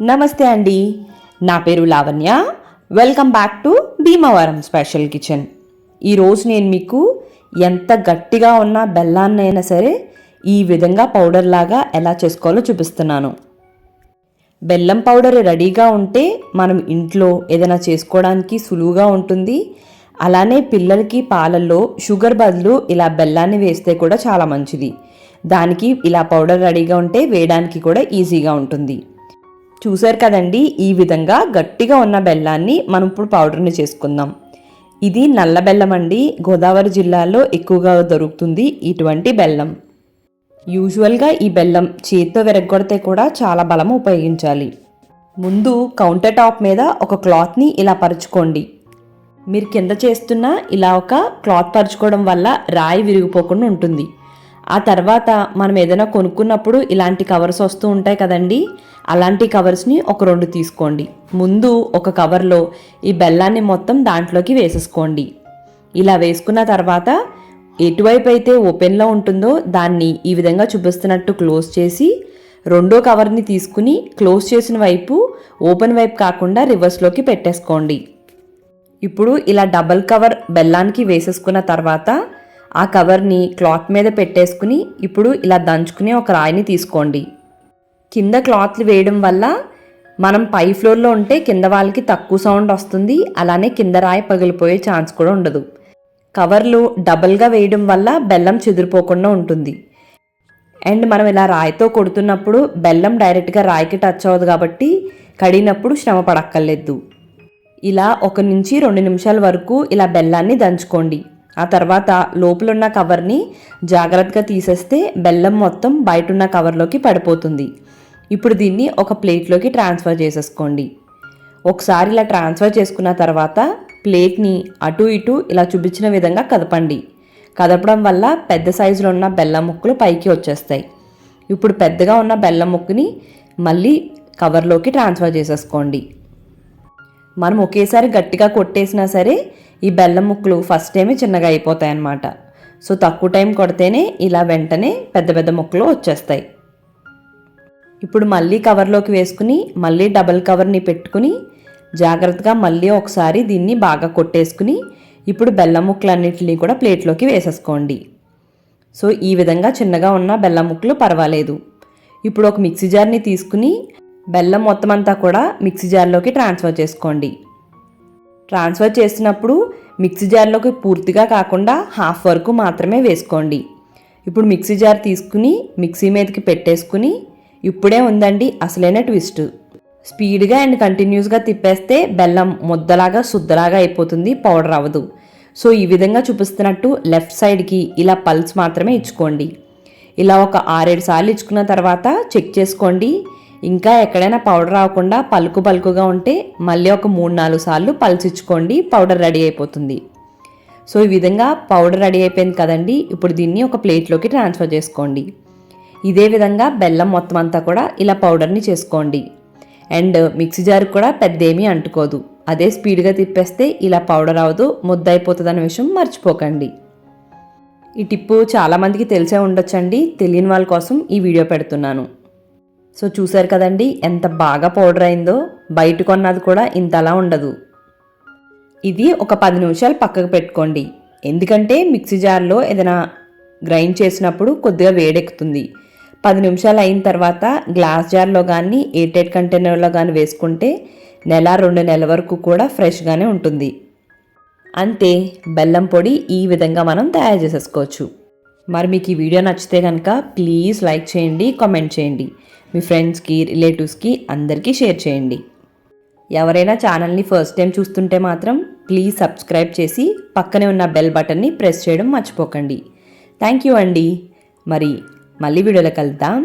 నమస్తే అండి. నా పేరు Lavanya. Welcome back to Bhimavaram special kitchen ఈరోజు నేను మీకు ఎంత గట్టిగా ఉన్న బెల్లాన్నైనా సరే ఈ విధంగా పౌడర్ లాగా ఎలా చేసుకోవాలో చూపిస్తున్నాను. బెల్లం పౌడర్ రెడీగా ఉంటే మనం ఇంట్లో ఏదైనా చేసుకోవడానికి సులువుగా ఉంటుంది. అలానే పిల్లలకి పాలల్లో షుగర్ బదులు ఇలా బెల్లాన్ని వేస్తే కూడా చాలా మంచిది. దానికి ఇలా పౌడర్ రెడీగా ఉంటే వేయడానికి కూడా ఈజీగా ఉంటుంది. చూసారు కదండి ఈ విధంగా గట్టిగా ఉన్న బెల్లాన్ని మనం ఇప్పుడు పౌడర్ని చేసుకుందాం. ఇది నల్ల బెల్లం అండి. గోదావరి జిల్లాలో ఎక్కువగా దొరుకుతుంది ఇటువంటి బెల్లం. యూజువల్గా ఈ బెల్లం చేత్తో విరగొడితే కూడా చాలా బలం ఉపయోగించాలి. ముందు కౌంటర్ టాప్ మీద ఒక క్లాత్ని ఇలా పరుచుకోండి. మీరు కింద చేస్తున్న ఇలా ఒక క్లాత్ పరుచుకోవడం వల్ల రాయి విరిగిపోకుండా ఉంటుంది. ఆ తర్వాత మనం ఏదైనా కొనుక్కున్నప్పుడు ఇలాంటి కవర్స్ వస్తూ ఉంటాయి కదండి. అలాంటి కవర్స్ని ఒక రెండు తీసుకోండి. ముందు ఒక కవర్లో ఈ బెల్లాన్ని మొత్తం దాంట్లోకి వేసేసుకోండి. ఇలా వేసుకున్న తర్వాత ఎటువైపు అయితే ఓపెన్లో ఉంటుందో దాన్ని ఈ విధంగా చూపిస్తున్నట్టు క్లోజ్ చేసి రెండో కవర్ని తీసుకుని క్లోజ్ చేసిన వైపు ఓపెన్ వైపు కాకుండా రివర్స్లోకి పెట్టేసుకోండి. ఇప్పుడు ఇలా డబల్ కవర్ బెల్లానికి వేసేసుకున్న తర్వాత ఆ కవర్ని క్లాత్ మీద పెట్టేసుకుని ఇప్పుడు ఇలా దంచుకుని ఒక రాయిని తీసుకోండి. కింద క్లాత్లు వేయడం వల్ల మనం పై ఫ్లోర్లో ఉంటే కింద వాళ్ళకి తక్కువ సౌండ్ వస్తుంది అలానే కింద రాయి పగిలిపోయే ఛాన్స్ కూడా ఉండదు. కవర్లు డబల్గా వేయడం వల్ల బెల్లం చెదిరిపోకుండా ఉంటుంది. అండ్ మనం ఇలా రాయితో కొడుతున్నప్పుడు బెల్లం డైరెక్ట్గా రాయికి టచ్ అవ్వదు కాబట్టి కడిగినప్పుడు శ్రమ పడక్కర్లేదు. ఇలా ఒక నుంచి రెండు నిమిషాల వరకు ఇలా బెల్లాన్ని దంచుకోండి. ఆ తర్వాత లోపలున్న కవర్ని జాగ్రత్తగా తీసేస్తే బెల్లం మొత్తం బయట ఉన్న కవర్లోకి పడిపోతుంది. ఇప్పుడు దీన్ని ఒక ప్లేట్లోకి ట్రాన్స్ఫర్ చేసేసుకోండి. ఒకసారి ఇలా ట్రాన్స్ఫర్ చేసుకున్న తర్వాత ప్లేట్ని అటు ఇటు ఇలా చూపించిన విధంగా కదపండి. కదపడం వల్ల పెద్ద సైజులో ఉన్న బెల్లం ముక్కలు పైకి వచ్చేస్తాయి. ఇప్పుడు పెద్దగా ఉన్న బెల్లం ముక్కని మళ్ళీ కవర్లోకి ట్రాన్స్ఫర్ చేసేసుకోండి. మనం ఒకేసారి గట్టిగా కొట్టేసినా సరే ఈ బెల్లం ముక్కలు ఫస్ట్ టైమే చిన్నగా అయిపోతాయి అన్నమాట సో తక్కువ టైం కొడితేనే ఇలా వెంటనే పెద్ద పెద్ద ముక్కలు వచ్చేస్తాయి. ఇప్పుడు మళ్ళీ కవర్లోకి వేసుకుని మళ్ళీ డబల్ కవర్ని పెట్టుకుని జాగ్రత్తగా మళ్ళీ ఒకసారి దీన్ని బాగా కొట్టేసుకుని ఇప్పుడు బెల్లం ముక్కలన్నింటినీ కూడా ప్లేట్లోకి వేసేసుకోండి. సో ఈ విధంగా చిన్నగా ఉన్న బెల్లం ముక్కలు పర్వాలేదు. ఇప్పుడు ఒక మిక్సీ జార్ని తీసుకుని బెల్లం మొత్తం అంతా కూడా మిక్సీ జార్లోకి ట్రాన్స్ఫర్ చేసుకోండి. ట్రాన్స్ఫర్ చేసినప్పుడు మిక్సీ జార్లోకి పూర్తిగా కాకుండా హాఫ్ వరకు మాత్రమే వేసుకోండి. ఇప్పుడు మిక్సీ జార్ తీసుకుని మిక్సీ మీదకి పెట్టేసుకుని ఇప్పుడే ఉందండి అసలైన ట్విస్ట్. స్పీడ్గా అండ్ కంటిన్యూస్గా తిప్పేస్తే బెల్లం ముద్దలాగా శుద్ధలాగా అయిపోతుంది పౌడర్ అవ్వదు. సో ఈ విధంగా చూపిస్తున్నట్టు లెఫ్ట్ సైడ్కి ఇలా పల్స్ మాత్రమే ఇచ్చుకోండి. ఇలా ఒక ఆరేడు సార్లు ఇచ్చుకున్న తర్వాత చెక్ చేసుకోండి. ఇంకా ఎక్కడైనా పౌడర్ రాకుండా పలుకు పలుకుగా ఉంటే మళ్ళీ ఒక మూడు నాలుగు సార్లు పలుచిచ్చుకోండి పౌడర్ రెడీ అయిపోతుంది. సో ఈ విధంగా పౌడర్ రెడీ అయిపోయింది కదండి ఇప్పుడు దీన్ని ఒక ప్లేట్లోకి ట్రాన్స్ఫర్ చేసుకోండి. ఇదే విధంగా బెల్లం మొత్తం అంతా కూడా ఇలా పౌడర్ని చేసుకోండి. అండ్ మిక్సీ జార్ కూడా పెద్ద ఏమీ అంటుకోదు. అదే స్పీడ్గా తిప్పేస్తే ఇలా పౌడర్ అవ్వదు ముద్ద అయిపోతుంది అనే విషయం మర్చిపోకండి. ఈ టిప్పు చాలామందికి తెలిసే ఉండొచ్చండి తెలియని వాళ్ళ కోసం ఈ వీడియో పెడుతున్నాను. సో చూసారు కదండి ఎంత బాగా పౌడర్ అయిందో. బయట కొన్నది కూడా ఇంతలా ఉండదు. ఇది ఒక పది నిమిషాలు పక్కకు పెట్టుకోండి. ఎందుకంటే మిక్సీ జార్లో ఏదైనా గ్రైండ్ చేసినప్పుడు కొద్దిగా వేడెక్కుతుంది. పది నిమిషాలు అయిన తర్వాత గ్లాస్ జార్లో కానీ ఎయిటెడ్ కంటైనర్లో కానీ వేసుకుంటే నెల రెండు నెలల వరకు కూడా ఫ్రెష్గానే ఉంటుంది. అంతే బెల్లం పొడి ఈ విధంగా మనం తయారు చేసేసుకోవచ్చు. మరి మీకు ఈ వీడియో నచ్చితే కనుక ప్లీజ్ లైక్ చేయండి కామెంట్ చేయండి. మీ ఫ్రెండ్స్కి రిలేటివ్స్కి అందరికీ షేర్ చేయండి. ఎవరైనా ఛానల్ని ఫస్ట్ టైం చూస్తుంటే మాత్రం ప్లీజ్ సబ్స్క్రైబ్ చేసి పక్కనే ఉన్న బెల్ బటన్ని ప్రెస్ చేయడం మర్చిపోకండి. థ్యాంక్ యూ అండి. మరి మళ్ళీ వీడియోలో కలుద్దాం.